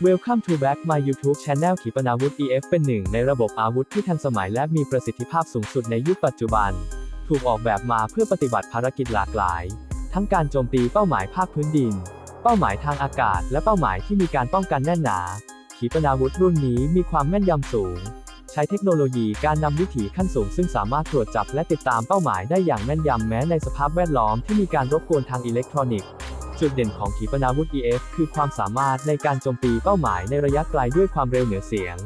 Welcome to back my YouTube channel ขีปนาวุธ EF เป็นหนึ่งในระบบอาวุธที่ทันสมัยและมีประสิทธิภาพสูงสุดในยุคปัจจุบัน ถูกออกแบบมาเพื่อปฏิบัติภารกิจหลากหลาย ทั้งการโจมตีเป้าหมายภาคพื้นดิน เป้าหมายทางอากาศ และเป้าหมายที่มีการป้องกันแน่นหนา ขีปนาวุธรุ่นนี้มีความแม่นยำสูง ใช้เทคโนโลยีการนำวิถีขั้นสูง ซึ่งสามารถตรวจจับและติดตามเป้าหมายได้อย่างแม่นยำแม้ในสภาพแวดล้อมที่มีการรบกวนทางอิเล็กทรอนิกส์ จุดเด่นของขีปนาวุธ EF คือความสามารถในการโจมตีเป้าหมายในระยะไกลด้วยความเร็วเหนือเสียง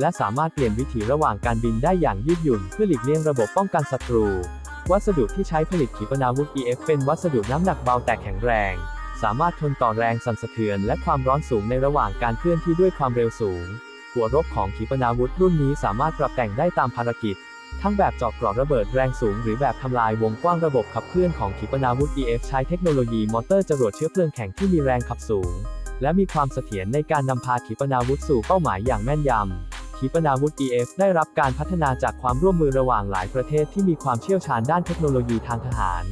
และสามารถเปลี่ยนวิถีระหว่างการบินได้อย่างยืดหยุ่นเพื่อหลีกเลี่ยงระบบป้องกันศัตรู วัสดุที่ใช้ผลิตขีปนาวุธ EF เป็นวัสดุน้ำหนักเบาแต่แข็งแรง สามารถทนต่อแรงสั่นสะเทือนและความร้อนสูงในระหว่างการเคลื่อนที่ด้วยความเร็วสูง หัวรบของขีปนาวุธรุ่นนี้สามารถปรับแต่งได้ตามภารกิจ ทั้งแบบเจาะกราะระเบิดแรงสูงหรือแบบทำลายวงกว้างระบบขับเคลื่อนของขีปนาวุธ EF ใช้เทคโนโลยีมอเตอร์จรวดเชื้อเพลิงแข็งที่มีแรงขับสูง และมีความเสถียรในการนำพาขีปนาวุธสู่เป้าหมายอย่างแม่นยำ ขีปนาวุธ EF ได้รับการพัฒนาจากความร่วมมือระหว่างหลายประเทศที่มีความเชี่ยวชาญด้านเทคโนโลยีทางทหาร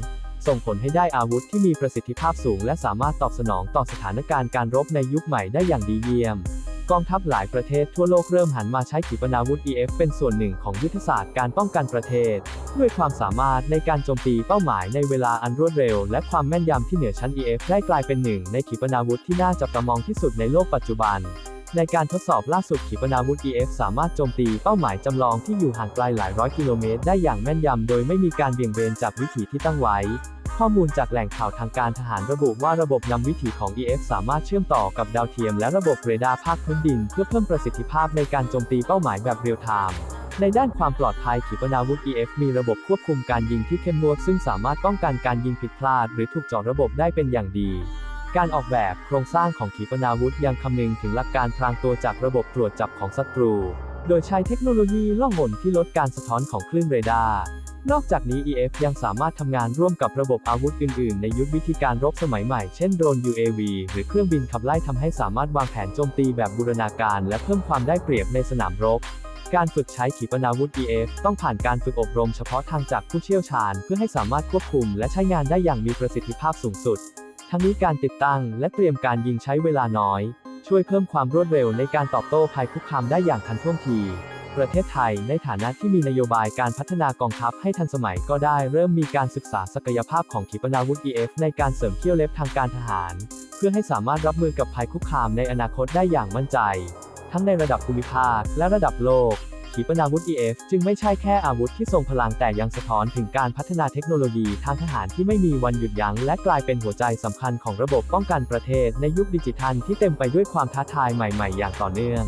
ส่งผลให้ได้อาวุธที่มีประสิทธิภาพสูง และสามารถตอบสนองต่อสถานการณ์การรบในยุคใหม่ได้อย่างดีเยี่ยม กองทัพหลายประเทศทั่วโลกเริ่มหันมาใช้ขีปนาวุธ EF เป็นส่วนหนึ่งของยุทธศาสตร์การป้องกันประเทศ ด้วยความสามารถในการโจมตีเป้าหมายในเวลาอันรวดเร็ว และความแม่นยำที่เหนือชั้น EF ได้กลายเป็นหนึ่งในขีปนาวุธที่น่าจับตามองที่สุดในโลกปัจจุบัน ในการทดสอบล่าสุดขีปนาวุธ EF สามารถโจมตีเป้าหมายจำลองที่อยู่ห่างไกลหลายร้อยกิโลเมตรได้อย่างแม่นยำโดยไม่มีการเบี่ยงเบนจากวิถีที่ตั้งไว้ ข้อมูลจากแหล่งข่าวทางการทหารระบุว่าระบบนำวิถีของ EF สามารถเชื่อมต่อกับดาวเทียมและระบบเรดาร์ภาคพื้นดิน เพื่อเพิ่มประสิทธิภาพในการโจมตีเป้าหมายแบบเรียลไทม์ในด้านความปลอดภัยขีปนาวุธ EF มีระบบควบคุมการยิงที่เข้มงวดซึ่งสามารถป้องกันการยิงผิดพลาด หรือถูกเจาะระบบได้เป็นอย่างดี การออกแบบโครงสร้างของขีปนาวุธยังคำนึงถึงหลักการพรางตัวจากระบบตรวจจับของศัตรู โดยใช้เทคโนโลยีล่องหนที่ลดการสะท้อนของคลื่นเรดาร์ นอกจากนี้ EF ยังสามารถทำงานร่วมกับระบบอาวุธอื่น ๆ ในยุทธวิธีการรบสมัยใหม่ เช่นโดรน UAV หรือเครื่องบินขับไล่ทำให้สามารถวางแผนโจมตีแบบบูรณาการและเพิ่มความได้เปรียบในสนามรบ การฝึกใช้ขีปนาวุธ EF ต้องผ่านการฝึกอบรมเฉพาะทางจากผู้เชี่ยวชาญ เพื่อให้สามารถควบคุมและใช้งานได้อย่างมีประสิทธิภาพสูงสุด ทั้งนี้การติดตั้งและเตรียมการยิงใช้เวลาน้อย ช่วยเพิ่มความรวดเร็วในการตอบโต้ภัยคุกคามได้อย่างทันท่วงที ประเทศไทย ในฐานะที่มีนโยบายการพัฒนากองทัพให้ทันสมัยก็ได้เริ่มมีการศึกษาศักยภาพของขีปนาวุธ EF ในการเสริมเขี้ยวเล็บทางการทหาร เพื่อให้สามารถรับมือกับภัยคุกคามในอนาคตได้อย่างมั่นใจ ทั้งในระดับภูมิภาคและระดับโลก ขีปนาวุธ EF จึงไม่ใช่แค่อาวุธที่ทรงพลังแต่ยังสะท้อนถึงการพัฒนาเทคโนโลยีทางทหารที่ไม่มีวันหยุดยั้งและกลายเป็นหัวใจสำคัญของระบบป้องกันประเทศในยุคดิจิทัลที่เต็มไปด้วยความท้าทายใหม่ ๆ อย่างต่อเนื่อง